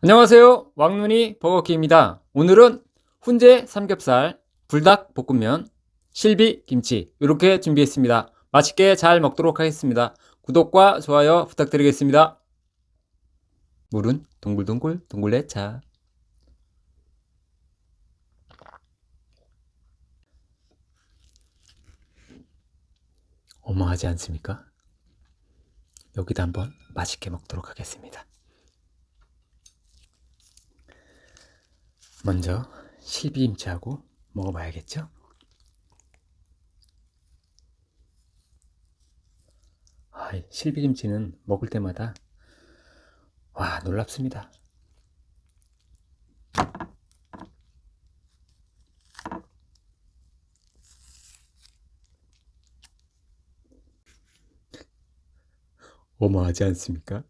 안녕하세요. 왕눈이 버거키입니다. 오늘은 훈제 삼겹살, 불닭 볶음면, 실비 김치 이렇게 준비했습니다. 맛있게 잘 먹도록 하겠습니다. 구독과 좋아요 부탁드리겠습니다. 물은 동글동글 동글레차. 어마하지 않습니까? 여기다 한번 맛있게 먹도록 하겠습니다. 먼저 실비김치하고 먹어봐야겠죠? 아, 이 실비김치는 먹을 때마다 와 놀랍습니다. 어마하지 않습니까?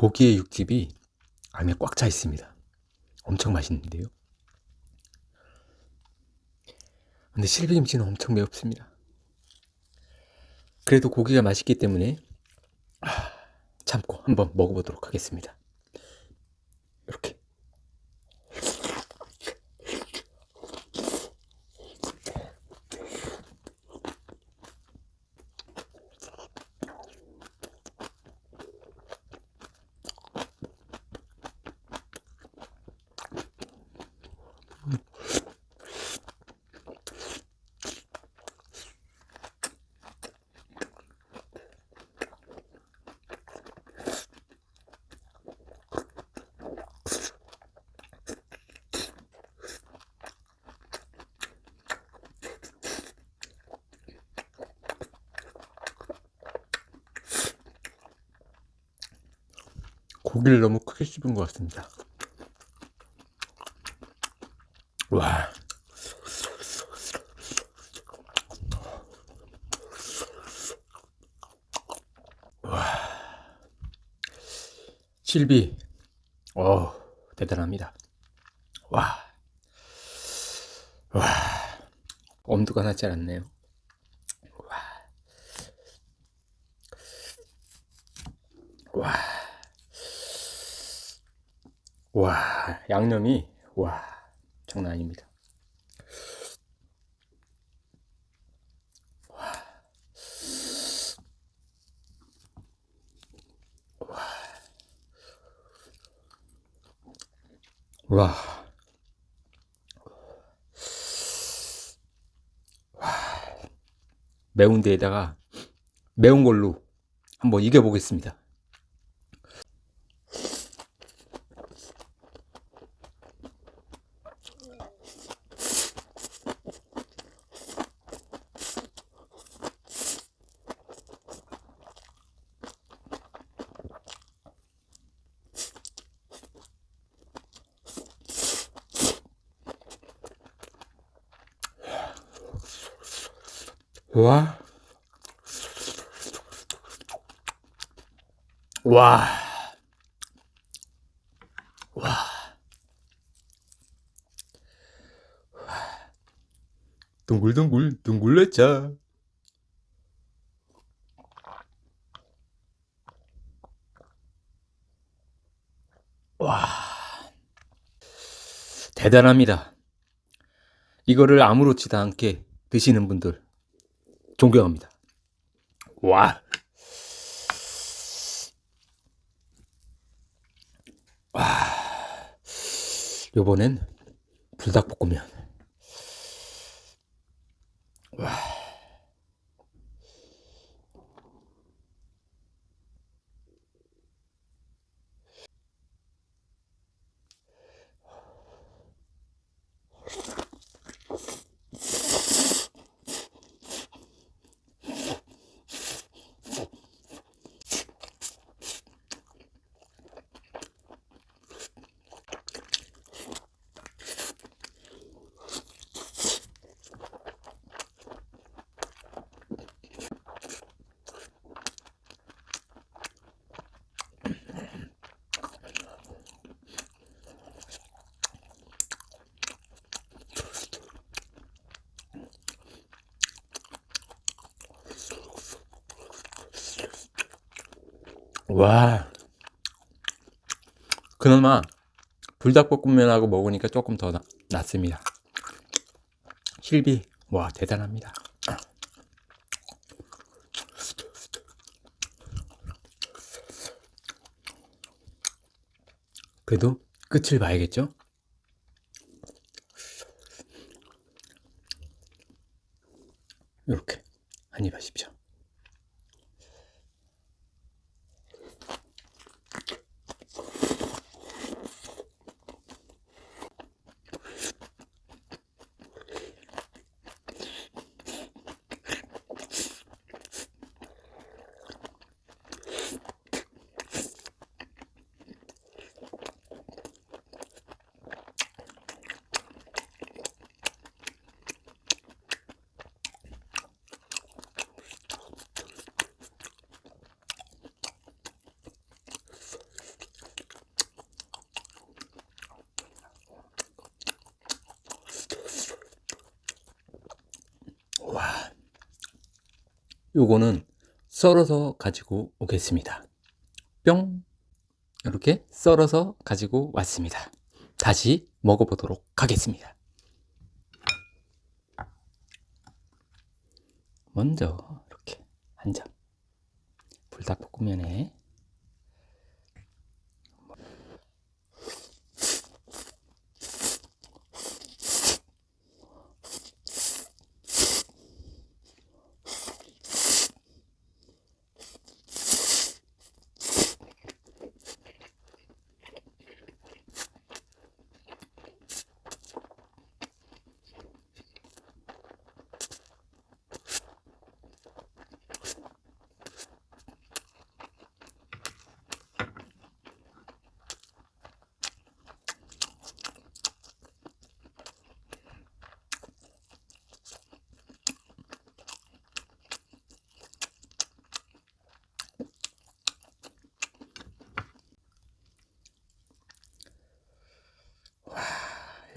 고기의 육즙이 안에 꽉 차 있습니다. 엄청 맛있는데요. 근데 실비김치는 엄청 매웁습니다. 그래도 고기가 맛있기 때문에 아, 참고 한번 먹어보도록 하겠습니다. 고기를 너무 크게 씹은 것 같습니다. 와. 와. 실비. 어, 대단합니다. 와. 와. 엄두가 나지 않았네요. 와, 양념이, 와, 장난 아닙니다. 와. 와. 매운 데에다가 매운 걸로 한번 이겨보겠습니다. 와. 와. 와. 동글동글 동글레차. 와. 대단합니다. 이거를 아무렇지도 않게 드시는 분들 존경합니다. 와. 와. 요번엔 불닭볶음면. 와. 와. 그나마 불닭볶음면하고 먹으니까 조금 더 나, 낫습니다. 실비, 와, 대단합니다. 그래도 끝을 봐야겠죠? 이렇게 한 입 하십시오. 요거는 썰어서 가지고 오겠습니다. 뿅! 이렇게 썰어서 가지고 왔습니다. 다시 먹어보도록 하겠습니다. 먼저 이렇게 한 점. 불닭볶음면에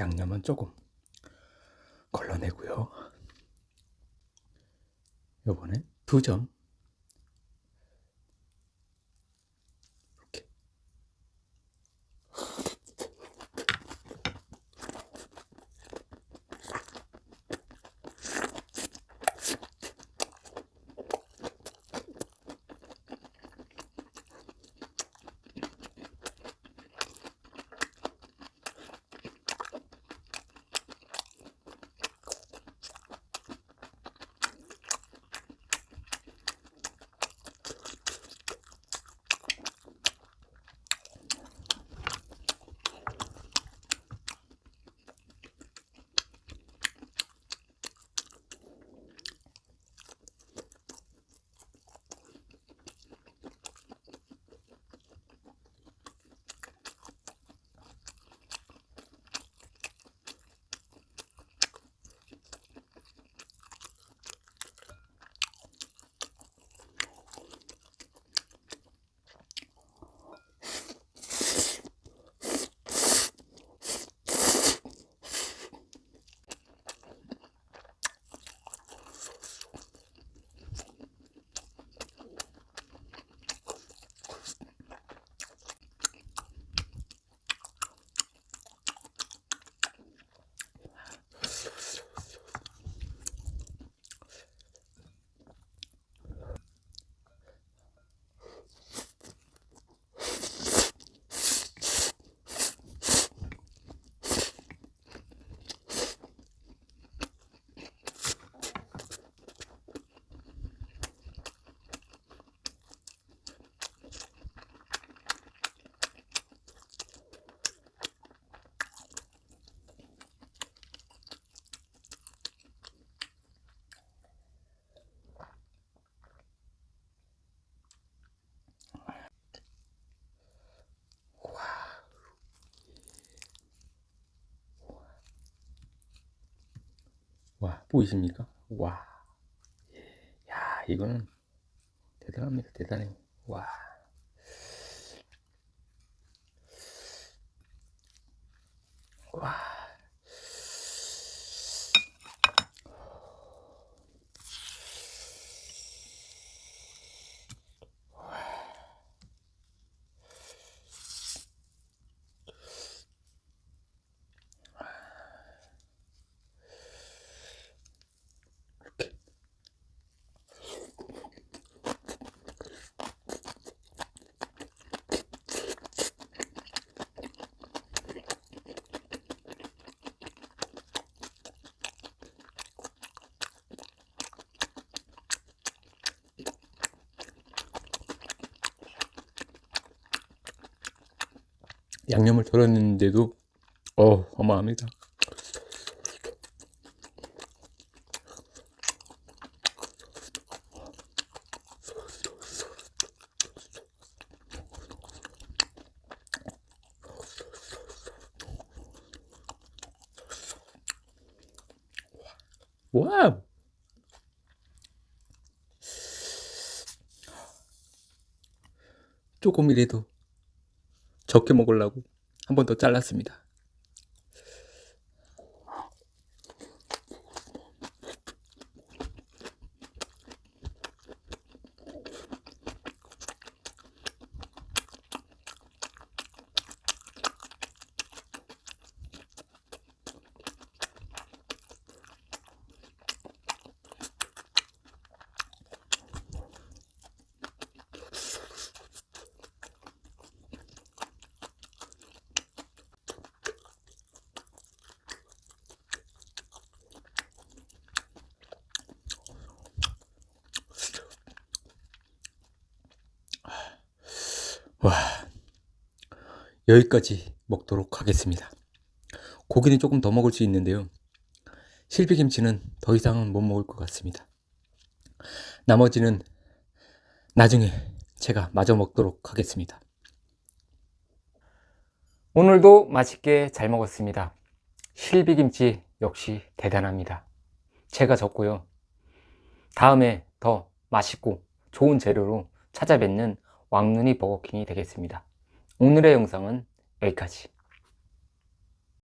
양념은 조금 걸러내고요. 요번엔 두 점. 보이십니까? 와. 야, 이거는 대단합니다. 대단해. 와. 와. 양념을 덜었는데도 어 어마합니다. 와우. 조금이라도 적게 먹으려고 한 번 더 잘랐습니다. 와, 여기까지 먹도록 하겠습니다. 고기는 조금 더 먹을 수 있는데요. 실비김치는 더 이상은 못 먹을 것 같습니다. 나머지는 나중에 제가 마저 먹도록 하겠습니다. 오늘도 맛있게 잘 먹었습니다. 실비김치 역시 대단합니다. 제가 졌고요. 다음에 더 맛있고 좋은 재료로 찾아뵙는 왕눈이 버거킹이 되겠습니다. 오늘의 영상은 여기까지.